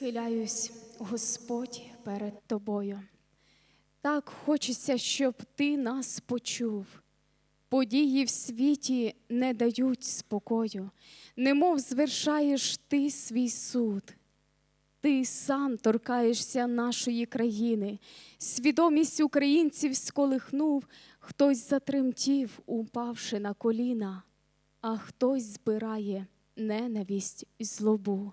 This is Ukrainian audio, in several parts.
Схиляюсь, Господь, перед тобою. Так хочеться, щоб ти нас почув. Події в світі не дають спокою, немов звершаєш ти свій суд. Ти сам торкаєшся нашої країни, свідомість українців сколихнув, хтось затремтів, упавши на коліна, а хтось збирає ненависть і злобу.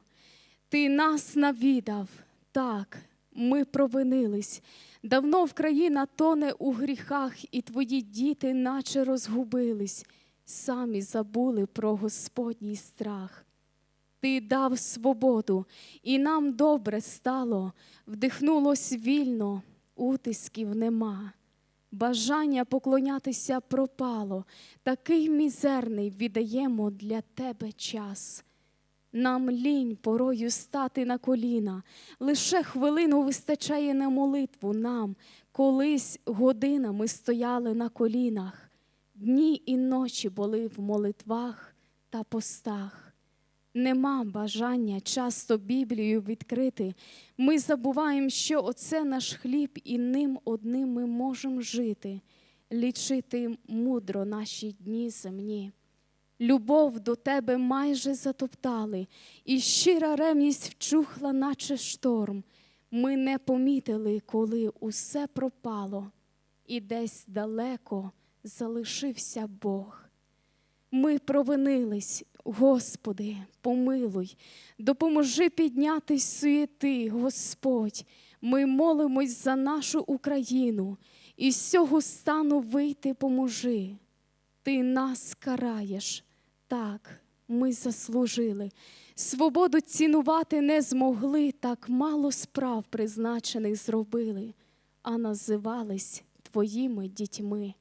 Ти нас навідав, так, ми провинились. Давно в країна тоне у гріхах, і твої діти, наче розгубились, самі забули про Господній страх. Ти дав свободу, і нам добре стало, вдихнулось вільно, утисків нема. Бажання поклонятися пропало, такий мізерний віддаємо для тебе час. Нам лінь порою стати на коліна, лише хвилину вистачає на молитву нам, колись годинами стояли на колінах, дні і ночі були в молитвах та постах. Нема бажання часто Біблію відкрити. Ми забуваємо, що оце наш хліб, і ним одним ми можемо жити, лічити мудро наші дні земні. Любов до тебе майже затоптали, і щира ревність вчухла, наче шторм. Ми не помітили, коли усе пропало, і десь далеко залишився Бог. Ми провинились, Господи, помилуй, допоможи піднятись суєти, Господь. Ми молимось за нашу Україну, і з цього стану вийти поможи. Ти нас караєш, так, ми заслужили. Свободу цінувати не змогли, так мало справ призначених зробили, а називались твоїми дітьми.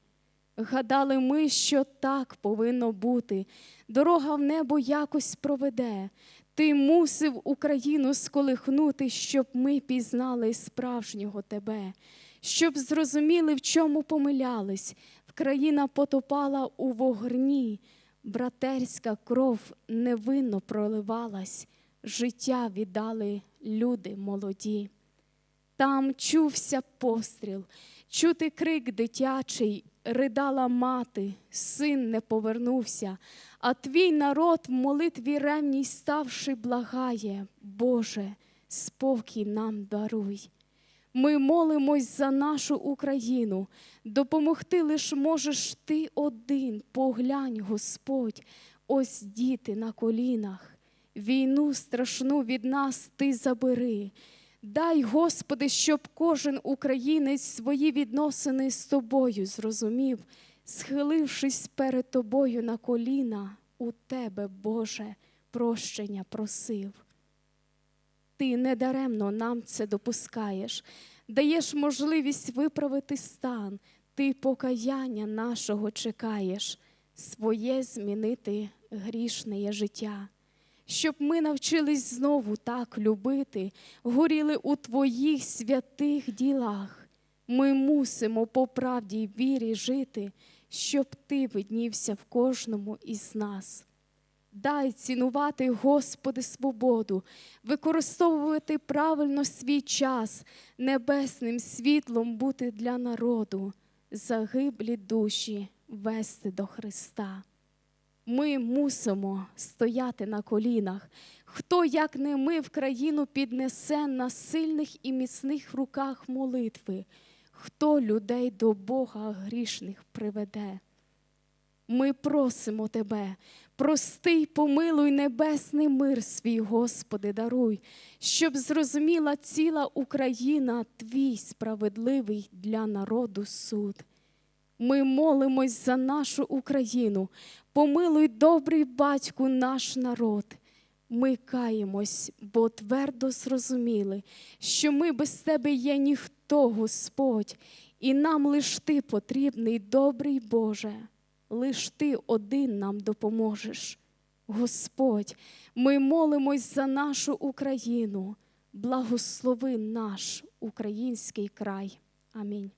Гадали ми, що так повинно бути. Дорога в небо якось проведе. Ти мусив Україну сколихнути, щоб ми пізнали справжнього тебе, щоб зрозуміли, в чому помилялись. Країна потопала у вогні, братерська кров невинно проливалась, життя віддали люди молоді. Там чувся постріл, чути крик дитячий, ридала мати, син не повернувся, а твій народ в молитві ремній ставши, благає, Боже, спокій нам даруй. Ми молимось за нашу Україну, допомогти лиш можеш ти один. Поглянь, Господь, ось діти на колінах. Війну страшну від нас ти забери. Дай, Господи, щоб кожен українець свої відносини з тобою зрозумів, схилившись перед тобою на коліна, у тебе, Боже, прощення просив. Ти недаремно нам це допускаєш, даєш можливість виправити стан, ти покаяння нашого чекаєш, своє змінити грішне життя, щоб ми навчились знову так любити, горіли у твоїх святих ділах. Ми мусимо по правді й вірі жити, щоб ти виднівся в кожному із нас. Дай цінувати, Господи, свободу, використовувати правильно свій час, небесним світлом бути для народу, загиблі душі вести до Христа. Ми мусимо стояти на колінах. Хто, як не ми, в країну піднесе на сильних і міцних руках молитви, хто людей до Бога грішних приведе. Ми просимо Тебе, прости помилуй небесний мир свій, Господи, даруй, щоб зрозуміла ціла Україна Твій справедливий для народу суд. Ми молимось за нашу Україну, помилуй, добрий батьку, наш народ. Ми каємось, бо твердо зрозуміли, що ми без Тебе є ніхто, Господь, і нам лиш Ти потрібний, добрий Боже лиш ти один нам допоможеш. Господь, ми молимось за нашу Україну, благослови наш український край. Амінь.